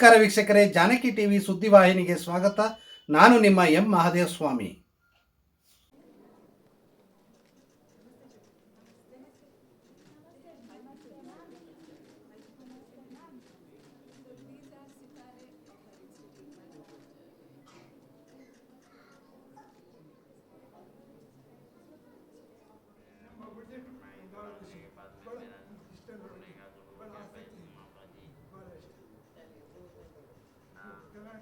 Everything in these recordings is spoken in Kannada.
ನಮಸ್ಕಾರ ವೀಕ್ಷಕರೇ ಜಾನಕಿ ಟಿವಿ ಸುದ್ದಿವಾಹಿನಿಗೆ ಸ್ವಾಗತ ನಾನು ನಿಮ್ಮ ಎಂ ಮಹಾದೇವ ಸ್ವಾಮಿ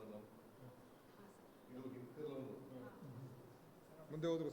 ಅದ್ರ ಸರ್ ಮೂಲಕ ಗಾಳಿನ ಮುಂದೆ ಹೋಗ್ಬೇಕು ನಮ್ಮ ನಮ್ಮ ಇದು ಹಿಂದೆಲ್ಲವೂ ಸರ್ ಮುಂದೆ ಹೋದ್ರು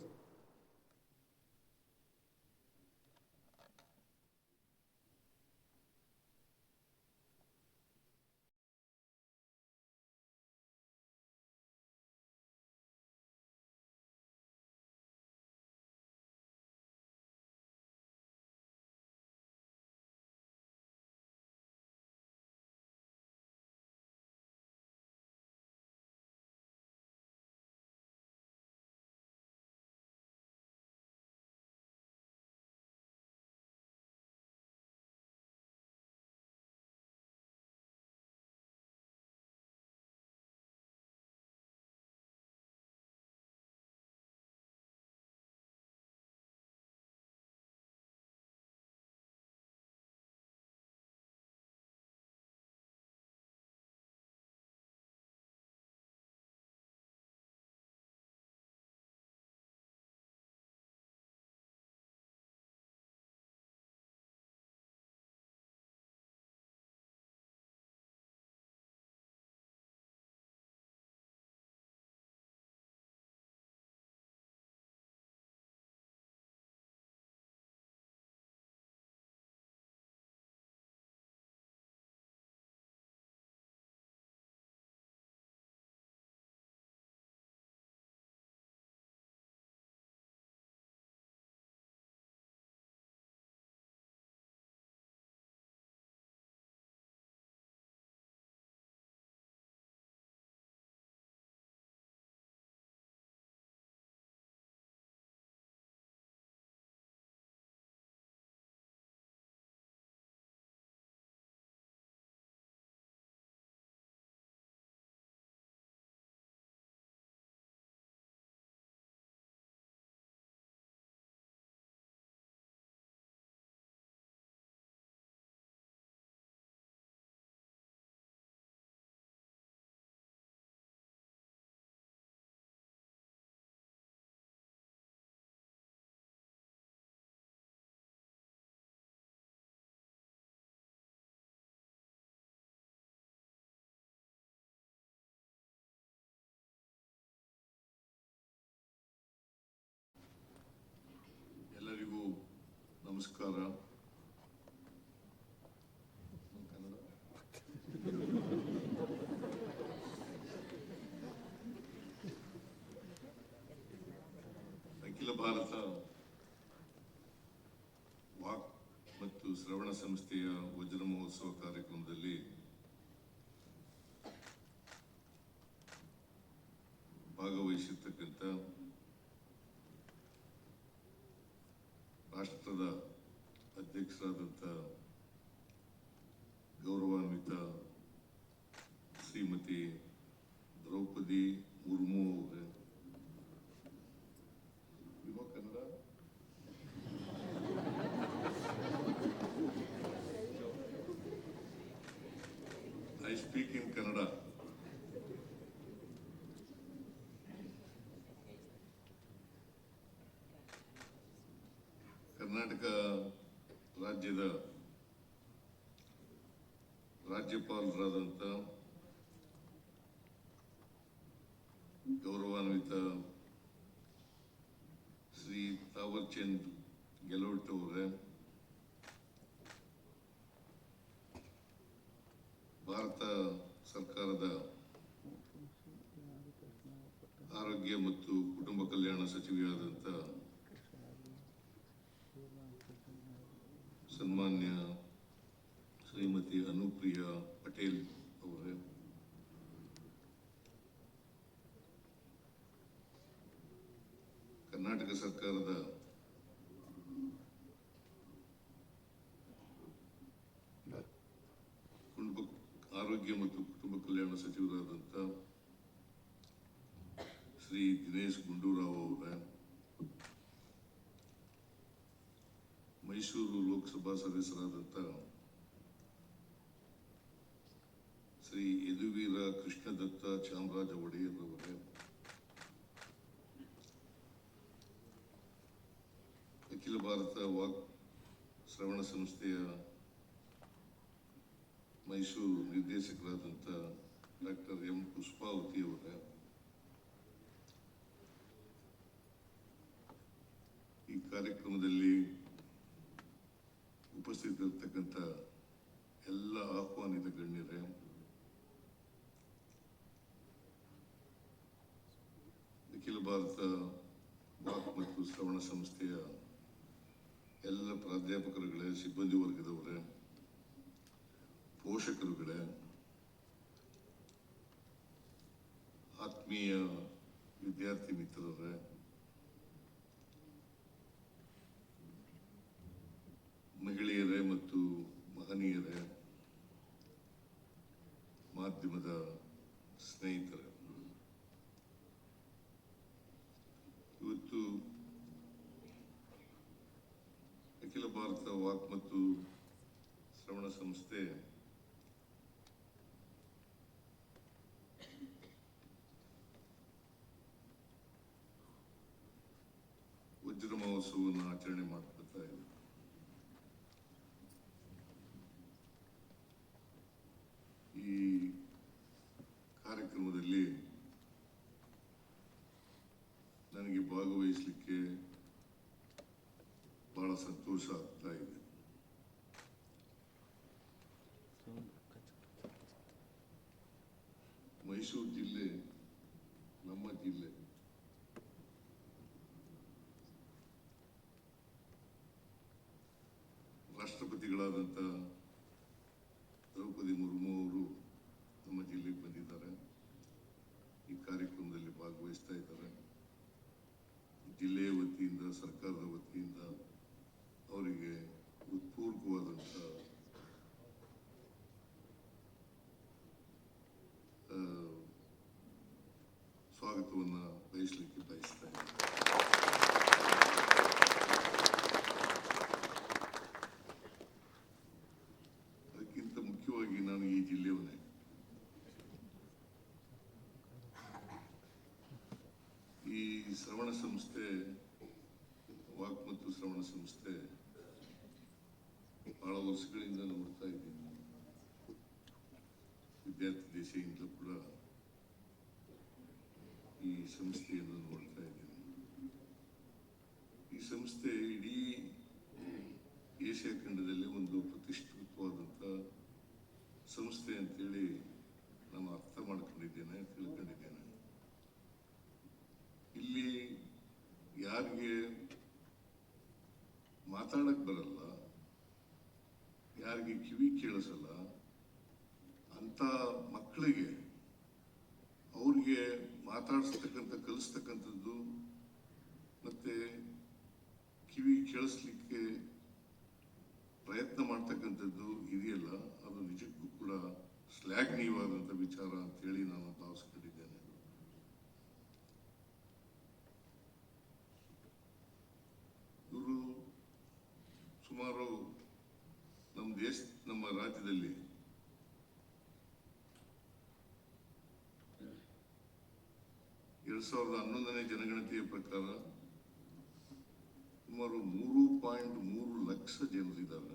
ನಮಸ್ಕಾರ ಅಖಿಲ ಭಾರತ ವಾಕ್ ಮತ್ತು ಶ್ರವಣ ಸಂಸ್ಥೆಯ ವಜ್ರ ಮಹೋತ್ಸವ ಕಾರ್ಯಕ್ರಮದಲ್ಲಿ ಭಾಗವಹಿಸಿರ್ತಕ್ಕಂಥ ರಾಷ್ಟ್ರದ ಅಧ್ಯಕ್ಷರಾದಂಥ ಗೌರವಾನ್ವಿತ ಶ್ರೀಮತಿ ದ್ರೌಪದಿ ಮುರ್ಮು ಕರ್ನಾಟಕ ರಾಜ್ಯದ ರಾಜ್ಯಪಾಲರಾದಂಥ ಗೌರವಾನ್ವಿತ ಶ್ರೀ ತಾವರ್ಚಂದ್ ಗೆಲೋಟ್ ಅವರೇ, ಭಾರತ ಸರ್ಕಾರದ ಆರೋಗ್ಯ ಮತ್ತು ಕುಟುಂಬ ಕಲ್ಯಾಣ ಸಚಿವೆಯಾದಂಥ ಸನ್ಮಾನ್ಯ ಶ್ರೀಮತಿ ಅನುಪ್ರಿಯಾ ಪಟೇಲ್ ಅವರೇ. ಕರ್ನಾಟಕ ಸರ್ಕಾರದ ಕುಟುಂಬ, ಆರೋಗ್ಯ ಮತ್ತು ಕುಟುಂಬ ಕಲ್ಯಾಣ ಸಚಿವರಾದಂಥ ಶ್ರೀ ದಿನೇಶ್ ಗುಂಡೂರಾವ್ ಅವರ. ಮೈಸೂರು ಲೋಕಸಭಾ ಸದಸ್ಯರಾದಂಥ ಶ್ರೀ ಯದುವೀರ ಕೃಷ್ಣದತ್ತ ಚಾಮರಾಜ ಒಡೆಯರ್ ಅಖಿಲ ಭಾರತ ವಾಕ್ ಶ್ರವಣ ಸಂಸ್ಥೆಯ ಮೈಸೂರು ನಿರ್ದೇಶಕರಾದಂಥ ಡಾಕ್ಟರ್ ಎಂ ಪುಷ್ಪಾವತಿ ಅವರ ಈ ಕಾರ್ಯಕ್ರಮದಲ್ಲಿ ಉಪಸ್ಥಿತರಿರ್ತಕ್ಕಂಥ ಎಲ್ಲ ಆಹ್ವಾನಿತ ಗಣ್ಯರೇ. ಅಖಿಲ ಭಾರತ ವಾಕ್ ಮತ್ತು ಶ್ರವಣ ಸಂಸ್ಥೆಯ ಎಲ್ಲ ಪ್ರಾಧ್ಯಾಪಕರುಗಳೇ, ಸಿಬ್ಬಂದಿ ವರ್ಗದವರೇ, ಪೋಷಕರುಗಳೇ, ಆತ್ಮೀಯ ವಿದ್ಯಾರ್ಥಿ ಮಿತ್ರರೇ ಮಹಿಳೆಯರೇ ಮತ್ತು ಮಹನೀಯರೇ ಮಾಧ್ಯಮದ ಸ್ನೇಹಿತರೇ. ಇವತ್ತು ಅಖಿಲ ಭಾರತ ವಾಕ್ ಮತ್ತು ಶ್ರವಣ ಸಂಸ್ಥೆ ವಜ್ರ ಮಹೋತ್ಸವವನ್ನು ಆಚರಣೆ ಮಾಡ್ಕೊಳ್ತಾ ಇದೆ ಈ ಕಾರ್ಯಕ್ರಮದಲ್ಲಿ ನನಗೆ ಭಾಗವಹಿಸಲಿಕ್ಕೆ ಸಂತೋಷ ಆಗ್ತಾ ಇದೆ ಮೈಸೂರು ಜಿಲ್ಲೆ ನಮ್ಮ ಜಿಲ್ಲೆ ರಾಷ್ಟ್ರಪತಿಗಳಾದಂಥ ದ್ರೌಪದಿ ಮುರ್ಮು ಅವರು ನಮ್ಮ ಜಿಲ್ಲೆಗೆ ಬಂದಿದ್ದಾರೆ ಈ ಕಾರ್ಯಕ್ರಮದಲ್ಲಿ ಭಾಗವಹಿಸ್ತಾ ಇದ್ದಾರೆ ಜಿಲ್ಲೆಯ ವತಿಯಿಂದ ಸರ್ಕಾರದ ವತಿಯಿಂದ ಅವರಿಗೆ ಹೃತ್ಪೂರ್ವಕವಾದಂಥ ಆ, ಸ್ವಾಗತವನ್ನು ಬಯಸಲಿಕ್ಕೆ ಬಯಸ್ತಾ ಇದ್ದೀನಿ. ಅದಕ್ಕಿಂತ ಮುಖ್ಯವಾಗಿ ನಾನು ಈ ಜಿಲ್ಲೆಯವನೇ. ಈ ಶ್ರವಣ ಸಂಸ್ಥೆ ವಾಕ್ ಮತ್ತು ಶ್ರವಣ ಸಂಸ್ಥೆ ಬಹಳ ವರ್ಷಗಳಿಂದ ನೋಡ್ತಾ ಇದ್ದೀನಿ. ವಿದ್ಯಾರ್ಥಿ ದೇಶದಿಂದ ಕೂಡ ಈ ಸಂಸ್ಥೆಯನ್ನು ನೋಡ್ತಾ ಇದ್ದೀನಿ. ಈ ಸಂಸ್ಥೆ ಇಡೀ ಏಷ್ಯಾ ಖಂಡದಲ್ಲಿ ಒಂದು ಪ್ರತಿಷ್ಠಿತವಾದಂಥ ಸಂಸ್ಥೆ ಅಂತೇಳಿ ನಾನು ಅರ್ಥ ಮಾಡ್ಕೊಂಡಿದ್ದೇನೆ, ತಿಳ್ಕೊಂಡಿದ್ದೇನೆ. ಇಲ್ಲಿ ಯಾರಿಗೆ ಮಾತಾಡಕ್ ಬರಲ್ಲ. ಯಾರಿಗೆ ಕಿವಿ ಕೇಳಿಸಲ್ಲ. ಅಂತ ಮಕ್ಕಳಿಗೆ ಅವ್ರಿಗೆ ಮಾತಾಡಿಸ್ತಕ್ಕಂಥ, ಕಲಿಸ್ತಕ್ಕಂಥದ್ದು ಮತ್ತೆ ಕಿವಿ ಕೇಳಿಸ್ಲಿಕ್ಕೆ ಪ್ರಯತ್ನ ಮಾಡ್ತಕ್ಕಂಥದ್ದು ಇದೆಯಲ್ಲ, ಅದು ನಿಜಕ್ಕೂ ಕೂಡ ಶ್ಲಾಘನೀಯವಾದಂಥ ವಿಚಾರ ಅಂತೇಳಿ ನಾನು ಭಾವಿಸ್ಕೊಂಡಿದ್ದೇನೆ ಇವರು ಸುಮಾರು ನಮ್ಮ ದೇಶ ನಮ್ಮ ರಾಜ್ಯದಲ್ಲಿ. ಎರಡ್ ಸಾವಿರದ ಹನ್ನೊಂದನೇ ಜನಗಣತಿಯ ಪ್ರಕಾರ ಸುಮಾರು ಮೂರು ಪಾಯಿಂಟ್ ಮೂರು ಲಕ್ಷ ಜನರಿದ್ದಾರೆ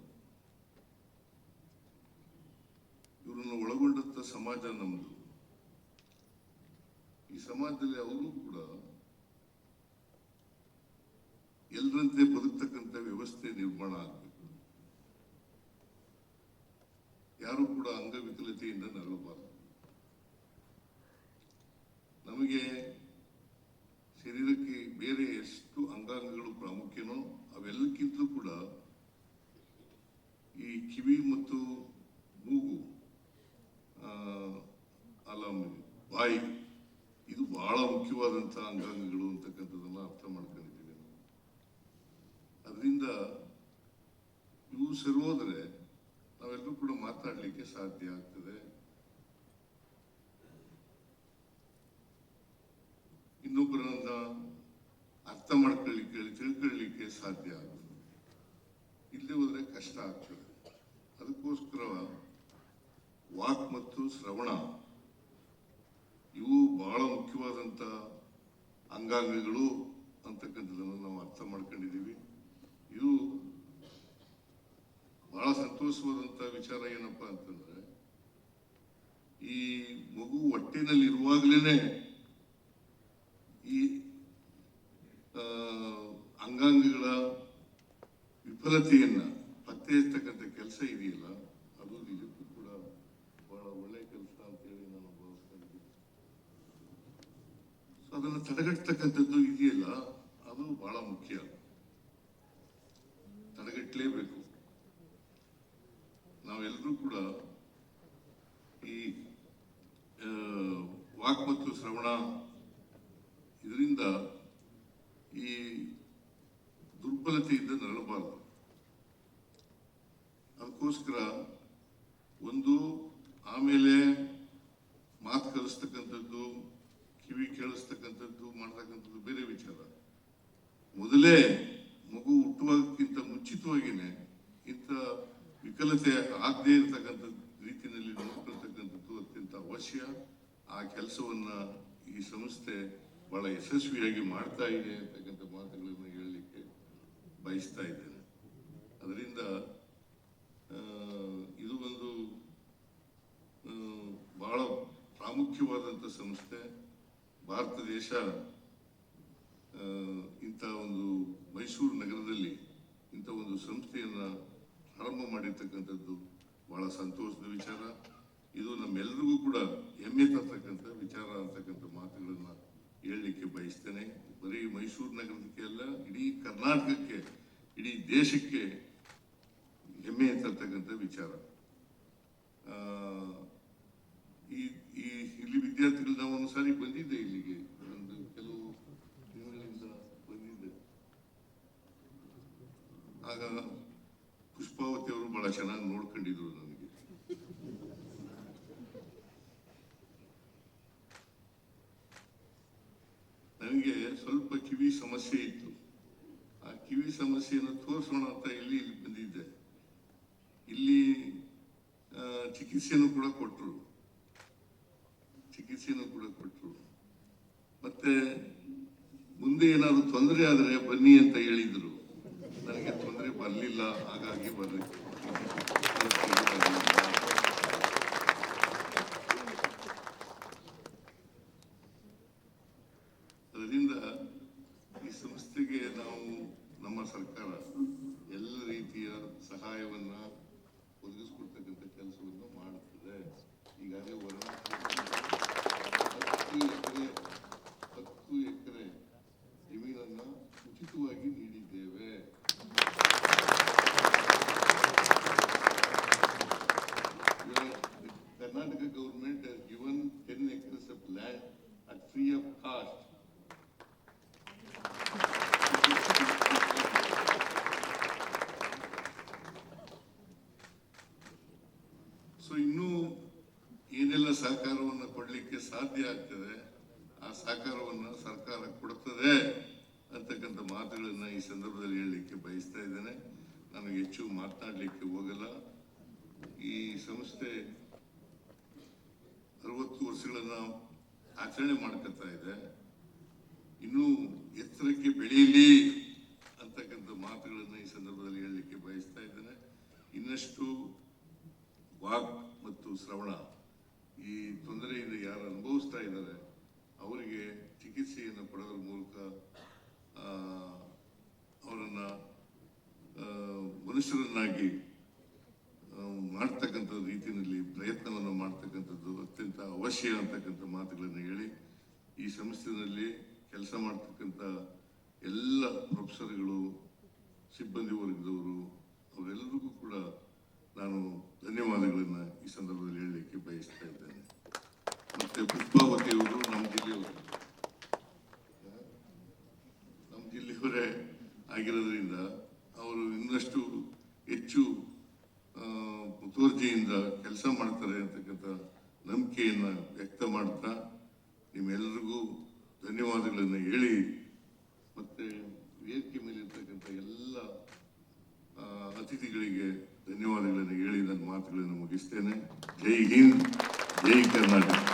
ಇವರನ್ನು ಒಳಗೊಂಡಂತ ಸಮಾಜ ನಮ್ಮದು ಈ ಸಮಾಜದಲ್ಲಿ ಅವರು ಕೂಡ ಎಲ್ಲರಂತೆ ಬದುಕ್ತಕ್ಕಂಥ ವ್ಯವಸ್ಥೆ ನಿರ್ಮಾಣ ಆಗಬೇಕು. ಯಾರು ಕೂಡ ಅಂಗವಿಕಲತೆಯಿಂದ ನರಳಬಾರದು. ನಮಗೆ ಶರೀರಕ್ಕೆ ಬೇರೆ ಎಷ್ಟು ಅಂಗಾಂಗಗಳು ಪ್ರಾಮುಖ್ಯನೋ ಅವೆಲ್ಲಕ್ಕಿಂತಲೂ ಕೂಡ ಈ ಕಿವಿ ಮತ್ತು ಮೂಗು ಅಲ್ಲ, ಬಾಯಿ, ಇದು ಬಹಳ ಮುಖ್ಯವಾದಂತಹ ಅಂಗಾಂಗಗಳು ಅಂತಕ್ಕಂಥದ್ದನ್ನ ಅರ್ಥ ಮಾಡ್ಕೊಂಡಿದ್ದೀವಿ ಅದರಿಂದ ಇವು ನಾವೆಲ್ಲರೂ ಕೂಡ ಮಾತಾಡಲಿಕ್ಕೆ ಸಾಧ್ಯ ಆಗ್ತದೆ ಇನ್ನೊಬ್ಬರನ್ನ ಅರ್ಥ ಮಾಡ್ಕೊಳ್ಳಿಕ್ಕೆ, ತಿಳ್ಕೊಳ್ಳಿಕ್ಕೆ ಸಾಧ್ಯ ಆಗ್ತದೆ ಇಲ್ಲಿ ಹೋದ್ರೆ ಕಷ್ಟ ಆಗ್ತದೆ. ಅದಕ್ಕೋಸ್ಕರ ವಾಕ್ ಮತ್ತು ಶ್ರವಣ, ಇವು ಬಹಳ ಮುಖ್ಯವಾದಂತ ಅಂಗಾಂಗಗಳು ಅಂತಕ್ಕಂಥದ್ದನ್ನು ನಾವು ಅರ್ಥ ಮಾಡ್ಕೊಂಡಿದ್ದೀವಿ. ಇದು ಬಹಳ ಸಂತೋಷವಾದಂತ ವಿಚಾರ ಏನಪ್ಪಾ ಅಂತಂದ್ರೆ, ಈ ಮಗು ಹೊಟ್ಟೆನಲ್ಲಿ ಇರುವಾಗ್ಲೇನೆ ಈ ಅಂಗಾಂಗಗಳ ವಿಫಲತೆಯನ್ನ ಪತ್ತೆ ಇರ್ತಕ್ಕಂಥ ಕೆಲಸ ಇದೆಯಲ್ಲ, ಅದು ನಿಜಕ್ಕೂ ಕೂಡ ಬಹಳ ಒಳ್ಳೆಯ ಕೆಲಸ ಅಂತೇಳಿ ನಾನು ಭಾವಿಸ್ತಾ ಸೊ ಅದನ್ನು ತಡೆಗಟ್ಟತಕ್ಕಂಥದ್ದು ಇದೆಯಲ್ಲ, ಅದು ಬಹಳ ಮುಖ್ಯ. ತಡೆಗಟ್ಟಲೇಬೇಕು. ನಾವೆಲ್ಲರೂ ಕೂಡ ಈ ವಾಕ್ ಮತ್ತು ಶ್ರವಣ ಇದರಿಂದ ಈ ದುರ್ಬಲತೆಯಿಂದ ನರಳಬಾರದು. ಅದಕ್ಕೋಸ್ಕರ ಒಂದು ಆಮೇಲೆ ಮಾತು ಕಲಿಸ್ತಕ್ಕಂಥದ್ದು, ಕಿವಿ ಕೇಳಿಸ್ತಕ್ಕಂಥದ್ದು, ಮಾಡ್ತಕ್ಕಂಥದ್ದು ಬೇರೆ ವಿಚಾರ. ಮೊದಲೇ ಮಗು ಹುಟ್ಟುವಾಗಕ್ಕಿಂತ ಮುಂಚಿತವಾಗಿನೇ ಇಂಥ ವಿಕಲತೆ ಆಗದೇ ಇರತಕ್ಕಂಥ ರೀತಿಯಲ್ಲಿ ನೋಡ್ಕೊಳ್ತಕ್ಕಂಥದ್ದು ಅವಶ್ಯ ಆ ಕೆಲಸವನ್ನ ಈ ಸಂಸ್ಥೆ ಬಹಳ ಯಶಸ್ವಿಯಾಗಿ ಮಾಡ್ತಾ ಇದೆ ಅಂತಕ್ಕಂಥ ಮಾತುಗಳನ್ನು ಹೇಳಲಿಕ್ಕೆ ಬಯಸ್ತಾ ಇದ್ದೇನೆ. ಅದರಿಂದ ಇದು ಒಂದು ಬಹಳ ಪ್ರಾಮುಖ್ಯವಾದಂಥ ಸಂಸ್ಥೆ. ಭಾರತ ದೇಶ ಇಂಥ ಒಂದು ಮೈಸೂರು ನಗರದಲ್ಲಿ ಇಂಥ ಒಂದು ಸಂಸ್ಥೆಯನ್ನು ಆರಂಭ ಮಾಡಿರ್ತಕ್ಕಂಥದ್ದು ಬಹಳ ಸಂತೋಷದ ವಿಚಾರ. ಇದು ನಮ್ಮೆಲ್ಲರಿಗೂ ಕೂಡ ಹೆಮ್ಮೆ ತರ್ತಕ್ಕಂಥ ವಿಚಾರ ಅಂತಕ್ಕಂಥ ಮಾತುಗಳನ್ನ ಹೇಳಲಿಕ್ಕೆ ಬಯಸ್ತೇನೆ. ಬರೀ ಮೈಸೂರು ನಗರಕ್ಕೆ ಅಲ್ಲ, ಇಡೀ ಕರ್ನಾಟಕಕ್ಕೆ, ಇಡೀ ದೇಶಕ್ಕೆ ಹೆಮ್ಮೆ ತರ್ತಕ್ಕಂಥ ವಿಚಾರ. ಈ ಈ ಇಲ್ಲಿ ವಿದ್ಯಾರ್ಥಿಗಳು ನಾವು ಒಂದು ಸಾರಿ ಬಂದಿದ್ದೆ ಇಲ್ಲಿಗೆ. ಒಂದು ಕೆಲವು ತಿಂಗಳಿಂದ ಬಂದಿದ್ದೆ. ಆಗ ಪುಷ್ಪಾವತಿ ಅವರು ಬಹಳ ಚೆನ್ನಾಗಿ ನೋಡ್ಕೊಂಡಿದ್ರು ನನಗೆ ನನಗೆ ಸ್ವಲ್ಪ ಕಿವಿ ಸಮಸ್ಯೆ ಇತ್ತು ಆ ಕಿವಿ ತೋರಿಸೋಣ ಅಂತ ಇಲ್ಲಿ ಇಲ್ಲಿ ಬಂದಿದ್ದೆ. ಇಲ್ಲಿ ಚಿಕಿತ್ಸೆಯನ್ನು ಕೂಡ ಕೊಟ್ಟರು ಚಿಕಿತ್ಸೆಯನ್ನು ಕೂಡ ಕೊಟ್ಟರು ಮತ್ತೆ ಮುಂದೆ ಏನಾದ್ರು ತೊಂದರೆ ಆದರೆ ಬನ್ನಿ ಅಂತ ಹೇಳಿದ್ರು. ನನಗೆ ತೊಂದರೆ ಬರಲಿಲ್ಲ, ಹಾಗಾಗಿ ಬರ್ಲಿ ಮಾತನಾಡಲಿಕ್ಕೆ ಹೋಗಲ್ಲ. ಈ ಸಂಸ್ಥೆ ಅರವತ್ತು ವರ್ಷಗಳನ್ನ ಆಚರಣೆ ಮಾಡ್ಕೊತಾ ಇದೆ. ಇನ್ನೂ ಎತ್ತರಕ್ಕೆ ಬೆಳೆಯಲಿ ಅಂತಕ್ಕಂಥ ಮಾತುಗಳನ್ನು ಈ ಸಂದರ್ಭದಲ್ಲಿ ಹೇಳಲಿಕ್ಕೆ ಬಯಸ್ತಾ ಇದ್ದೇನೆ. ಇನ್ನಷ್ಟು ವಾಕ್ ಮತ್ತು ಶ್ರವಣ ಈ ತೊಂದರೆಯಿಂದ ಯಾರು ಅನುಭವಿಸ್ತಾ ಇದ್ದಾರೆ, ಅವರಿಗೆ ಚಿಕಿತ್ಸೆಯನ್ನು ಪಡೆದ ಮೂಲಕ ಆ, ಅವರನ್ನ ಆ, ಮನುಷ್ಯರನ್ನಾಗಿ ಮಾಡ್ತಕ್ಕಂಥ ರೀತಿಯಲ್ಲಿ ಪ್ರಯತ್ನವನ್ನು ಮಾಡ್ತಕ್ಕಂಥದ್ದು ಅತ್ಯಂತ ಅವಶ್ಯ ಅಂತಕ್ಕಂಥ ಮಾತುಗಳನ್ನು ಹೇಳಿ, ಈ ಸಂಸ್ಥೆಯಲ್ಲಿ ಕೆಲಸ ಮಾಡ್ತಕ್ಕಂಥ ಎಲ್ಲ ಪ್ರೊಫೆಸರ್ಗಳು, ಸಿಬ್ಬಂದಿ ವರ್ಗದವರು, ಅವರೆಲ್ಲರಿಗೂ ಕೂಡ ನಾನು ಧನ್ಯವಾದಗಳನ್ನು ಈ ಸಂದರ್ಭದಲ್ಲಿ ಹೇಳಲಿಕ್ಕೆ ಬಯಸ್ತಾ ಇದ್ದೇನೆ. ಮತ್ತೆ ಪುಷ್ಪಾವತಿಯವರು ನಮ್ಮ ಜಿಲ್ಲೆಯವರು ನಮ್ಮ ಜಿಲ್ಲೆಯವರೇ ಆಗಿರೋದ್ರಿಂದ ಅವರು ಇನ್ನಷ್ಟು ಕೆಲಸ ಮಾಡ್ತಾರೆ ಅಂತಕ್ಕಂಥ ನಂಬಿಕೆಯನ್ನು ವ್ಯಕ್ತ ಮಾಡ್ತಾ ನಿಮ್ಮೆಲ್ಲರಿಗೂ ಧನ್ಯವಾದಗಳನ್ನು ಹೇಳಿ ಮತ್ತೆ ವೇದಿಕೆ ಮೇಲೆ ಇರ್ತಕ್ಕಂಥ ಎಲ್ಲ ಅತಿಥಿಗಳಿಗೆ ಧನ್ಯವಾದಗಳನ್ನು ಹೇಳಿ ನನ್ನ ಮಾತುಗಳನ್ನು ಮುಗಿಸ್ತೇನೆ. ಜೈ ಹಿಂದ್, ಜೈ ಕರ್ನಾಟಕ.